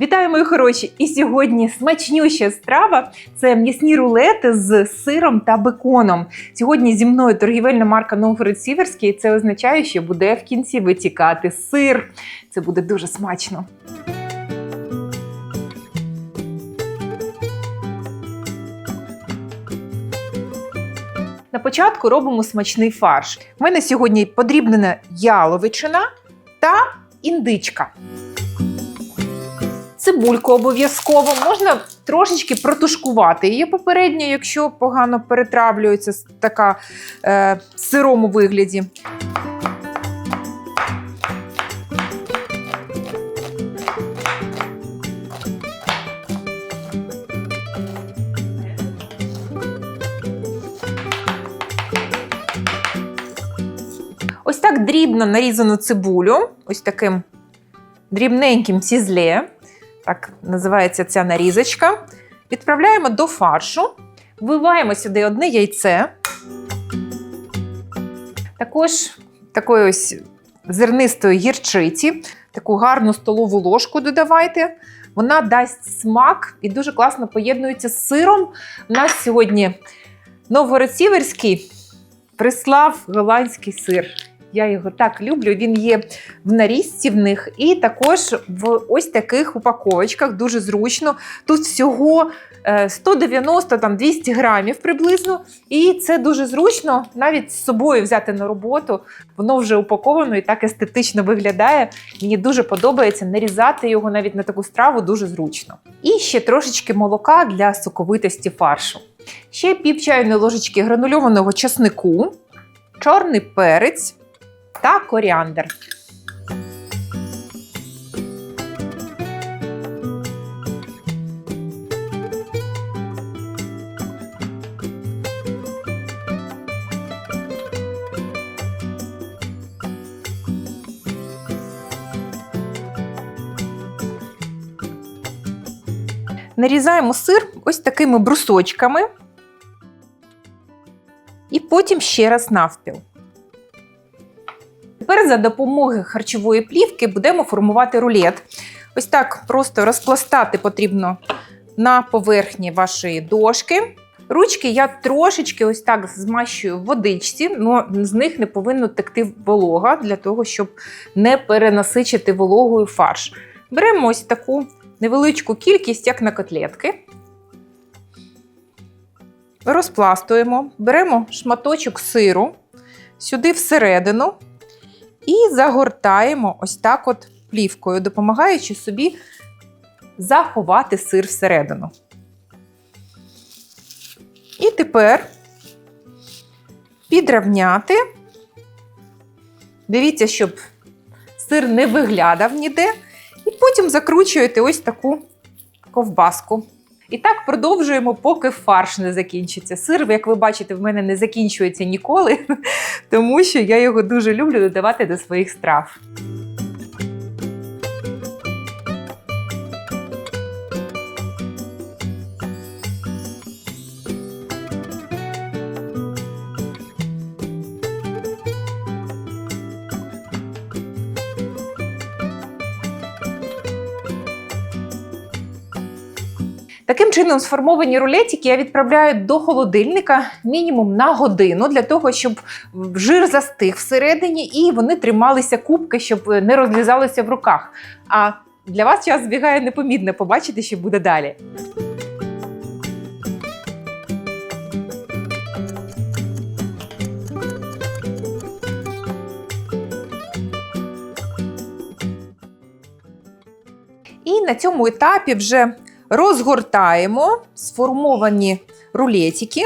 Вітаю, мої хороші! І сьогодні смачнюща страва це м'ясні рулети з сиром та беконом. Сьогодні зі мною торгівельна марка Новгород Сіверський. Це означає, що буде в кінці витікати сир. Це буде дуже смачно. На початку робимо смачний фарш. У мене сьогодні подрібнена яловичина та індичка. Цибульку обов'язково можна трошечки протушкувати її попередньо, якщо погано перетравлюється така е, сирому вигляді. Ось так дрібно нарізану цибулю, ось таким дрібненьким сізле, так називається ця нарізочка. Відправляємо до фаршу, вливаємо сюди одне яйце. Також такої ось зернистої гірчиці, таку гарну столову ложку додавайте. Вона дасть смак і дуже класно поєднується з сиром. У нас сьогодні Новгород-Сіверський прислав голландський сир. Я його так люблю. Він є в нарізці в них, і також в ось таких упаковочках дуже зручно. Тут всього е, 190 там 200 грамів приблизно. І це дуже зручно навіть з собою взяти на роботу. Воно вже упаковано і так естетично виглядає. Мені дуже подобається нарізати його навіть на таку страву дуже зручно. І ще трошечки молока для соковитості фаршу. Ще пів чайної ложечки гранульованого часнику, чорний перець та коріандр. Нарізаємо сир ось такими брусочками. І потім ще раз навпіл. За допомогою харчової плівки будемо формувати рулет. Ось так просто розпластати потрібно на поверхні вашої дошки. Ручки я трошечки ось так змащую в водичці, але з них не повинно текти волога для того, щоб не перенасичити вологою фарш. Беремо ось таку невеличку кількість, як на котлетки. Розпластуємо, беремо шматочок сиру сюди всередину і загортаємо ось так от плівкою, допомагаючи собі заховати сир всередину. І тепер підравняти. Дивіться, щоб сир не виглядав ніде. І потім закручуєте ось таку ковбаску. І так продовжуємо, поки фарш не закінчиться. Сир, як ви бачите, в мене не закінчується ніколи, тому що я його дуже люблю додавати до своїх страв. Таким чином, сформовані рулетики я відправляю до холодильника мінімум на годину для того, щоб жир застиг всередині і вони трималися кубки, щоб не розлізалися в руках. А для вас час збігає непомітно побачити, що буде далі. І на цьому етапі вже розгортаємо сформовані рулетики.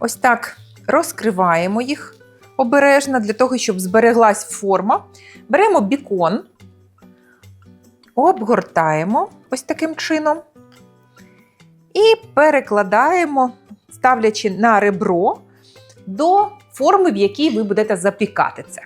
Ось так розкриваємо їх обережно для того, щоб збереглась форма. Беремо бікон, обгортаємо ось таким чином. І перекладаємо, ставлячи на ребро до форми, в якій ви будете запікати це.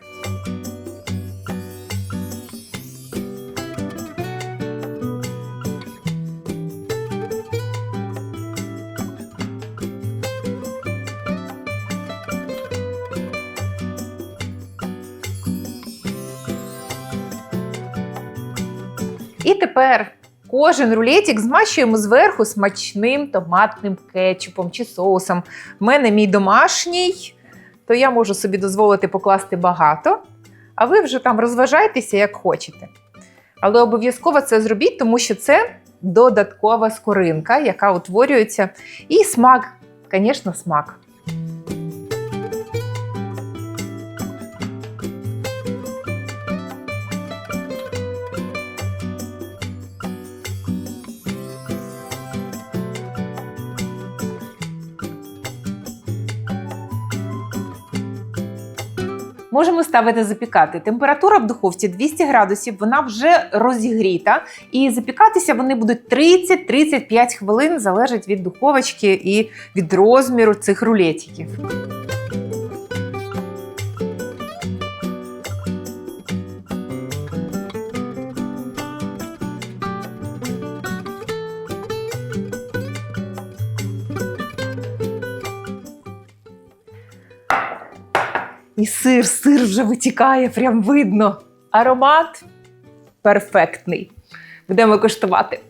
І тепер Кожен рулетик змащуємо зверху смачним томатним кетчупом чи соусом. У мене мій домашній, то я можу собі дозволити покласти багато, а ви вже там розважайтеся, як хочете. Але обов'язково це зробіть, тому що це додаткова скоринка, яка утворюється. І смак, звісно, смак. Можемо ставити запікати. Температура в духовці 200 градусів, вона вже розігріта. І запікатися вони будуть 30-35 хвилин, залежить від духовочки і від розміру цих рулетиків. І сир, сир вже витікає, прям видно. Аромат перфектний. Будемо коштувати.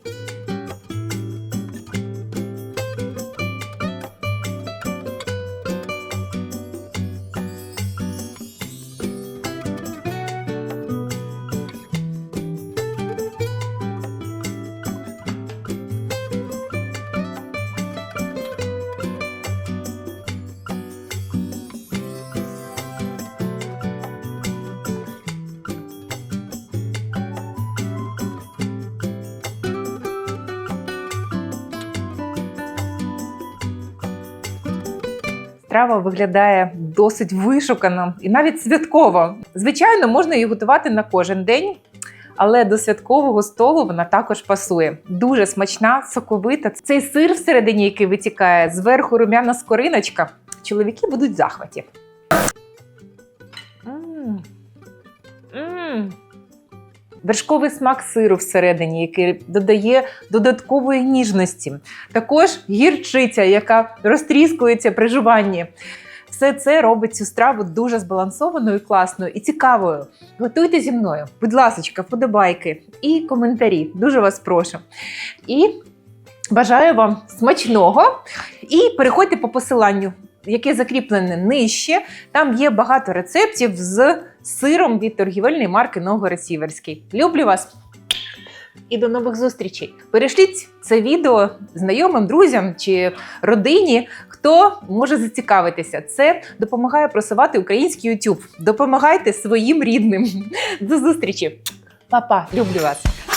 Страва виглядає досить вишукано і навіть святково. Звичайно, можна її готувати на кожен день, але до святкового столу вона також пасує. Дуже смачна, соковита. Цей сир всередині, який витікає, зверху рум'яна скориночка. Чоловіки будуть в захваті. М. М. Вершковий смак сиру всередині, який додає додаткової ніжності. Також гірчиця, яка розтріскується при жуванні. Все це робить цю страву дуже збалансованою, класною і цікавою. Готуйте зі мною, будь ласка, подобайки і коментарі. Дуже вас прошу. І бажаю вам смачного. І переходьте по посиланню, яке закріплене нижче. Там є багато рецептів з сиром від торгівельної марки Новгород-Сіверський. Люблю вас! І до нових зустрічей. Перешліть це відео знайомим, друзям чи родині, хто може зацікавитися. Це допомагає просувати український YouTube. Допомагайте своїм рідним. До зустрічі! Па-па, люблю вас!